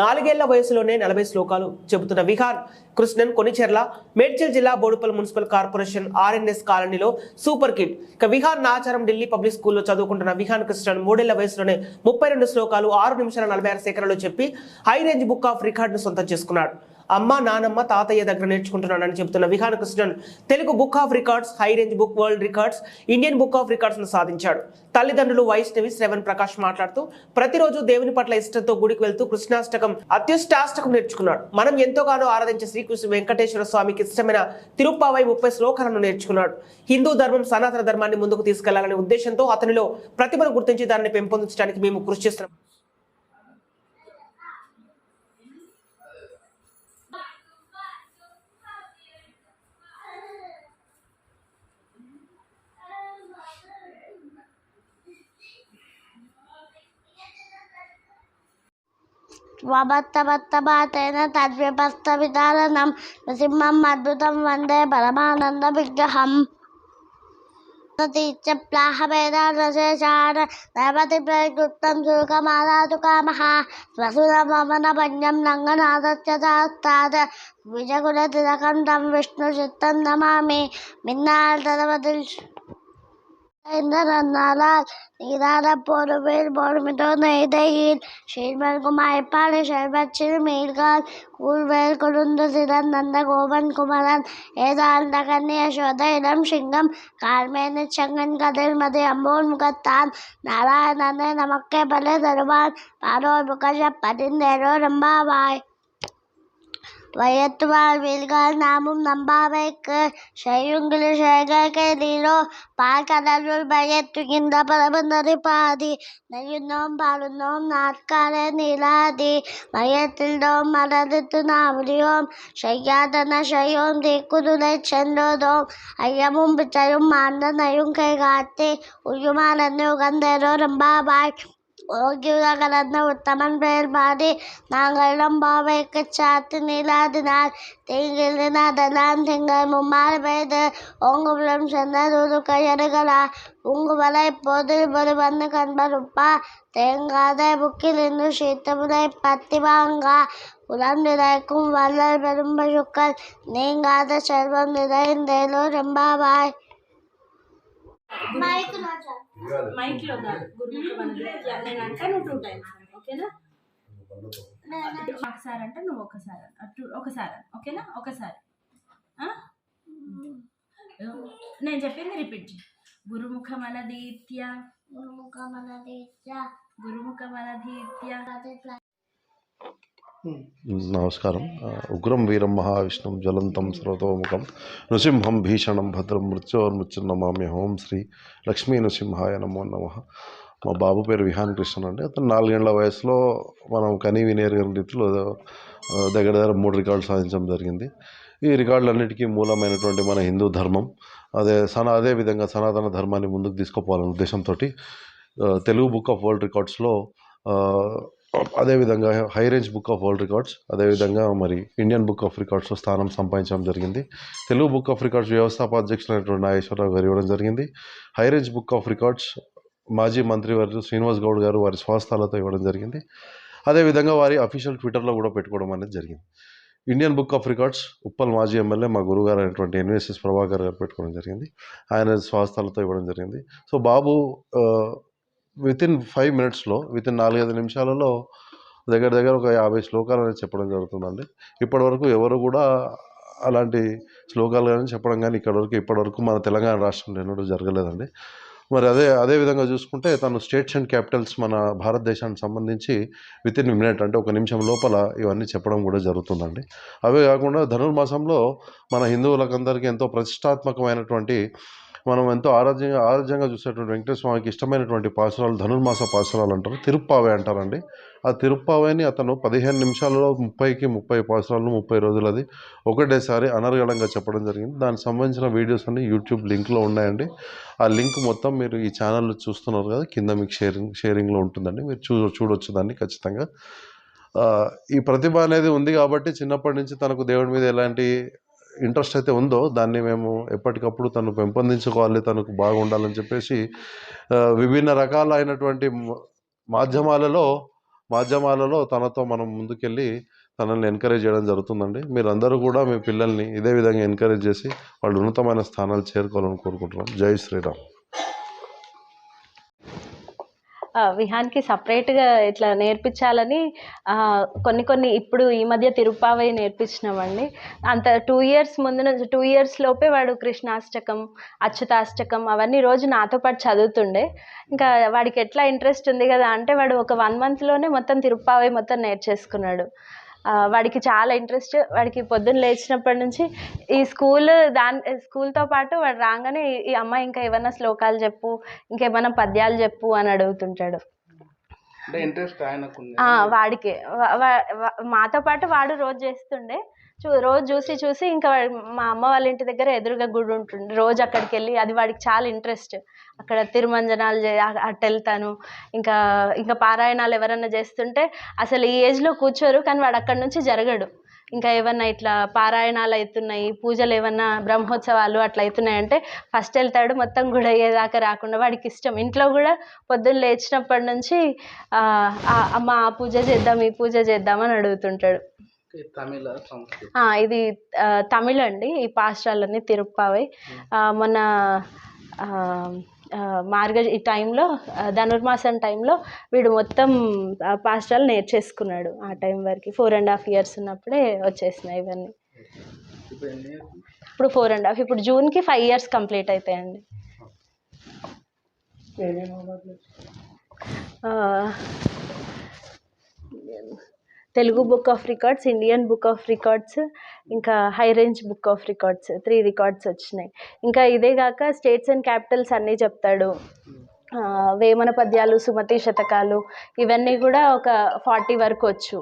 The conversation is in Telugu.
నాలుగేళ్ళ వయసులోనే నలభై శ్లోకాలు చెబుతున్న విహాన్ కృష్ణన్ కొనిచెర్ల మేడ్చల్ జిల్లా బోడుపల్ మున్సిపల్ కార్పొరేషన్ ఆర్ఎన్ఎస్ కాలనీలో సూపర్ కిడ్ ఇక విహాన్ నాచారం ఢిల్లీ పబ్లిక్ స్కూల్లో చదువుకుంటున్న విహాన్ కృష్ణన్ మూడేళ్ళ వయసులోనే ముప్పై రెండు శ్లోకాలు ఆరు నిమిషాల నలభై ఆరు సేకరణలో చెప్పి హై రేంజ్ బుక్ ఆఫ్ రికార్డును సొంతం చేసుకున్నాడు. అమ్మ నానమ్మ తాతయ్య దగ్గర నేర్చుకుంటున్నానని చెబుతున్న Vihan Krishnan Telugu book of records high range book world records Indian book of రికార్డ్స్ను సాధించాడు. తల్లిదండ్రులు వైష్ణవి శ్రవణ్ ప్రకాష్ మాట్లాడుతూ ప్రతిరోజు దేవుని పట్ల ఇష్టంతో గుడికి వెళ్తూ కృష్ణాష్టకం అత్యుష్టాష్టకం నేర్చుకున్నాడు. మనం ఎంతోగానో ఆరాధించే శ్రీకృష్ణ వెంకటేశ్వర స్వామికి ఇష్టమైన తిరుప్పావై ముప్పై శ్లోకాలను నేర్చుకున్నాడు. హిందూ ధర్మం సనాతన ధర్మాన్ని ముందుకు తీసుకెళ్ళాలనే ఉద్దేశంతో అతనిలో ప్రతిభను గుర్తించి దానిని పెంపొందించడానికి మేము కృషి చేస్తున్నాం. वामत्तमत्तमातेन तद्विभस्तविदाननं नृसिंहम् अद्भुतं वंदे परमानन्दविग्रहम् च प्राहमेदानशेषान् नैवतिप्रयुक्तं सुखमादातु कामः स्वसुरमवनपञ्जं रङ्गनाथस्यतास्तात् विजगुणतिलकं तं நன்னாளால் நீராட பொறுவில் பொறுமிட்டோ நெய்தையில் ஷீர்வர் குமாய்ப்பாடு ஷெர்பத் சிறுமீர்கள் கூழ்வேல் கொழுந்து சிறன் நந்த கோபன் குமரன் ஏதாழ்ந்த கன்னிய சோத இளம் சிங்கம் கால்மேனு செங்கன் கதிர்மதி அம்போன் முகத்தான் நாராயணனை நமக்கே பல தருவான் பாரோர் முகஷ பதிந்தேரோ ரம்பாவாய் വയറ്റുവാഴ്വീൽകാൽ നാമും നമ്പാവയ്ക്ക് ശയുങ്കിലു ശേഖരീലോ പാൽ കടലുൾ വയറ്റുകിന്ത പറവുന്നത് പാതി. നയ്യുന്നോം പാടുന്നോം നാട്കാരെ നീലാതി. വയറ്റിൽഡോം മറതിത്തു നാവലിയോം ശയ്യാതന ശയോം തീക്കുതുലെ ചെന്നോതോം അയ്യമും പിച്ചയും മാന്തനയും കൈകാത്തി. ഉയ്യുമാലെന്നു ഗന്ധരോ രമ്പാവാഴ് யோகியுலகலந்த உத்தமன் பெயர் மாறி நாங்களிடம் பாவைக்கு சாத்து நீளாதினால் தீங்கிலிருந்து அதெல்லாம் திங்கள் மும்மாறு பெய்து ஓங்குபுலம் சென்ற ஒரு கையறுகளா? உங்குவலை இப்போது ஒரு வந்து கண்பருப்பா? தேங்காத புக்கில் இன்று சீத்தமுறை பத்தி வாங்கா? புலம் நிறைக்கும் வல்லல் பெரும் நீங்காத செல்வம் நிறைந்தேலோ ரெம்பாவாய் మైక్లో కాదు గురుముఖం అనేది నేను అంటే నువ్వు టూ టైమ్స్ ఓకేనా ఒకసారి అంటే నువ్వు ఒకసారి అను. అటు ఒకసారి అను. ఓకేనా ఒకసారి ఆ? నేను చెప్పింది రిపీట్ చేయి గురుముఖమనదీత్య గురుముఖమనదీత్య నమస్కారం. ఉగ్రం వీరం మహావిష్ణుం జ్వలంతం సర్వతోముఖం. నృసింహం భీషణం భద్రం మృత్యోర్మృత్యున్నమామ్య హోం శ్రీ లక్ష్మీ నృసింహాయ నమో నమ. మా బాబు పేరు విహాన్ కృష్ణ అండి. అతను నాలుగేళ్ళ వయసులో మనం కనీ వినేరుగని రీతిలో దగ్గర దగ్గర మూడు రికార్డులు సాధించడం జరిగింది. ఈ రికార్డులన్నిటికీ మూలమైనటువంటి మన హిందూ ధర్మం అదే సనా అదే విధంగా సనాతన ధర్మాన్ని ముందుకు తీసుకుపోవాలనే ఉద్దేశంతో తెలుగు బుక్ ఆఫ్ వరల్డ్ రికార్డ్స్లో అదేవిధంగా high range book of world records అదేవిధంగా మరి ఇండియన్ బుక్ ఆఫ్ రికార్డ్స్లో స్థానం సంపాదించడం జరిగింది. తెలుగు బుక్ ఆఫ్ రికార్డ్స్ వ్యవస్థాపాధ్యక్షులైనటువంటి నాగేశ్వరరావు గారు ఇవ్వడం జరిగింది. High range book of records మాజీ మంత్రివర్యులు శ్రీనివాస్ గౌడ్ గారు వారి స్వస్థలాలతో ఇవ్వడం జరిగింది. అదేవిధంగా వారి అఫీషియల్ ట్విట్టర్లో కూడా పెట్టుకోవడం అనేది జరిగింది. Indian book of records Uppal మాజీ ఎమ్మెల్యే మా గురుగారు అయినటువంటి ఎన్విఎస్ఎస్ ప్రభాకర్ గారు పెట్టుకోవడం జరిగింది. ఆయన స్వాస్థలతో ఇవ్వడం జరిగింది. సో బాబు వితిన్ ఫైవ్ మినిట్స్లో వితిన్ నాలుగైదు నిమిషాలలో దగ్గర దగ్గర ఒక యాభై శ్లోకాలు అనేది చెప్పడం జరుగుతుందండి. ఇప్పటివరకు ఎవరు కూడా అలాంటి శ్లోకాలు కానీ చెప్పడం కానీ ఇక్కడ వరకు ఇప్పటివరకు మన తెలంగాణ రాష్ట్రంలో ఎన్నడూ జరగలేదండి. మరి అదే అదే విధంగా చూసుకుంటే తను స్టేట్స్ అండ్ క్యాపిటల్స్ మన భారతదేశానికి సంబంధించి విత్ ఇన్ మినిట్ అంటే ఒక నిమిషం లోపల ఇవన్నీ చెప్పడం కూడా జరుగుతుందండి. అవే కాకుండా ధనుర్మాసంలో మన హిందువులకందరికీ ఎంతో ప్రతిష్టాత్మకమైనటువంటి మనం ఎంతో ఆరాధ్యంగా ఆరాధ్యంగా చూసేటువంటి వెంకటేశ్వర స్వామికి ఇష్టమైనటువంటి పాశురాలు ధనుర్మాస పాశురాలు అంటారు. తిరుప్పావే అంటారండి. ఆ తిరుప్పావేని అతను పదిహేను నిమిషాలలో ముప్పైకి ముప్పై పాసురాలు ముప్పై రోజులది ఒకటేసారి అనర్గళంగా చెప్పడం జరిగింది. దానికి సంబంధించిన వీడియోస్ అన్ని యూట్యూబ్ లింక్లో ఉన్నాయండి. ఆ లింక్ మొత్తం మీరు ఈ ఛానల్లో చూస్తున్నారు కదా కింద మీకు షేరింగ్ షేరింగ్లో ఉంటుందండి. మీరు చూ చూడొచ్చు దాన్ని ఖచ్చితంగా. ఈ ప్రతిభ అనేది ఉంది కాబట్టి చిన్నప్పటి నుంచి తనకు దేవుడి మీద ఎలాంటి ఇంట్రెస్ట్ అయితే ఉందో దాన్ని మేము ఎప్పటికప్పుడు తను పెంపొందించుకోవాలి తనకు బాగుండాలని చెప్పేసి విభిన్న రకాలైనటువంటి మాధ్యమాలలో మాధ్యమాలలో తనతో మనం ముందుకెళ్ళి తనని ఎంకరేజ్ చేయడం జరుగుతుందండి. మీరందరూ కూడా మీ పిల్లల్ని ఇదే విధంగా ఎంకరేజ్ చేసి వాళ్ళు ఉన్నతమైన స్థానాలు చేరుకోవాలని కోరుకుంటున్నాం. జై శ్రీరామ్. విహాన్కి సపరేట్గా ఇట్లా నేర్పించాలని కొన్ని కొన్ని ఇప్పుడు ఈ మధ్య తిరుపావై నేర్పించినామండి అంత టూ ఇయర్స్ ముందు నుంచి టూ ఇయర్స్ లోపే వాడు కృష్ణాష్టకం అచ్యుతాష్టకం అవన్నీ రోజు నాతో పాటు చదువుతుండే. ఇంకా వాడికి ఎట్లా ఇంట్రెస్ట్ ఉంది కదా అంటే వాడు ఒక వన్ మంత్లోనే మొత్తం తిరుపావై మొత్తం నేర్చేసుకున్నాడు. వాడికి చాలా ఇంట్రెస్ట్. వాడికి పొద్దున్న లేచినప్పటి నుంచి ఈ స్కూల్ దాని స్కూల్తో పాటు వాడు రాగానే ఈ- ఈ అమ్మ ఇంకా ఏమైనా శ్లోకాలు చెప్పు ఇంకేమైనా పద్యాలు చెప్పు అని అడుగుతుంటాడు. వాడికి. మాతో పాటు వాడు రోజు చేస్తుండే. చూ రోజు చూసి చూసి ఇంకా వాడు- మా అమ్మ వాళ్ళ ఇంటి దగ్గర ఎదురుగా గుడి ఉంటుండే. రోజు అక్కడికి వెళ్ళి అది వాడికి చాలా ఇంట్రెస్ట్ అక్కడ తిరుమంజనాలు అటు వెళ్తాను. ఇంకా ఇంకా పారాయణాలు ఎవరన్నా చేస్తుంటే అసలు ఈ ఏజ్లో కూర్చోరు కానీ వాడు అక్కడి నుంచి జరగడు. ఇంకా ఏమన్నా ఇట్లా పారాయణాలు అవుతున్నాయి పూజలు ఏమన్నా బ్రహ్మోత్సవాలు అట్లా అవుతున్నాయి అంటే ఫస్ట్ వెళ్తాడు మొత్తం గుడి అయ్యేదాకా రాకుండా వాడికి ఇష్టం. ఇంట్లో కూడా పొద్దున్న లేచినప్పటి నుంచి అమ్మ ఆ పూజ చేద్దాం ఈ పూజ చేద్దాం అని అడుగుతుంటాడు. ఇది తమిళ్ అండి ఈ పాస్టాలన్నీ తిరుప్పావై. ఆ, మార్గ ఈ టైంలో ధనుర్మాసం టైంలో వీడు మొత్తం పాస్టాలు నేర్చేసుకున్నాడు. ఆ టైం వరకు ఫోర్ అండ్ హాఫ్ ఇయర్స్ ఉన్నప్పుడే వచ్చేసినాయి ఇవన్నీ. ఇప్పుడు ఫోర్ అండ్ హాఫ్ ఇప్పుడు జూన్కి ఫైవ్ ఇయర్స్ కంప్లీట్ అవుతాయండి Telugu book of records Indian book of records ఇంకా high range book of records three records వచ్చినాయి. ఇంకా ఇదే కాక స్టేట్స్ అండ్ క్యాపిటల్స్ అన్నీ చెప్తాడు. వేమన పద్యాలు సుమతి శతకాలు ఇవన్నీ కూడా ఒక ఫార్టీ వరకు వచ్చు.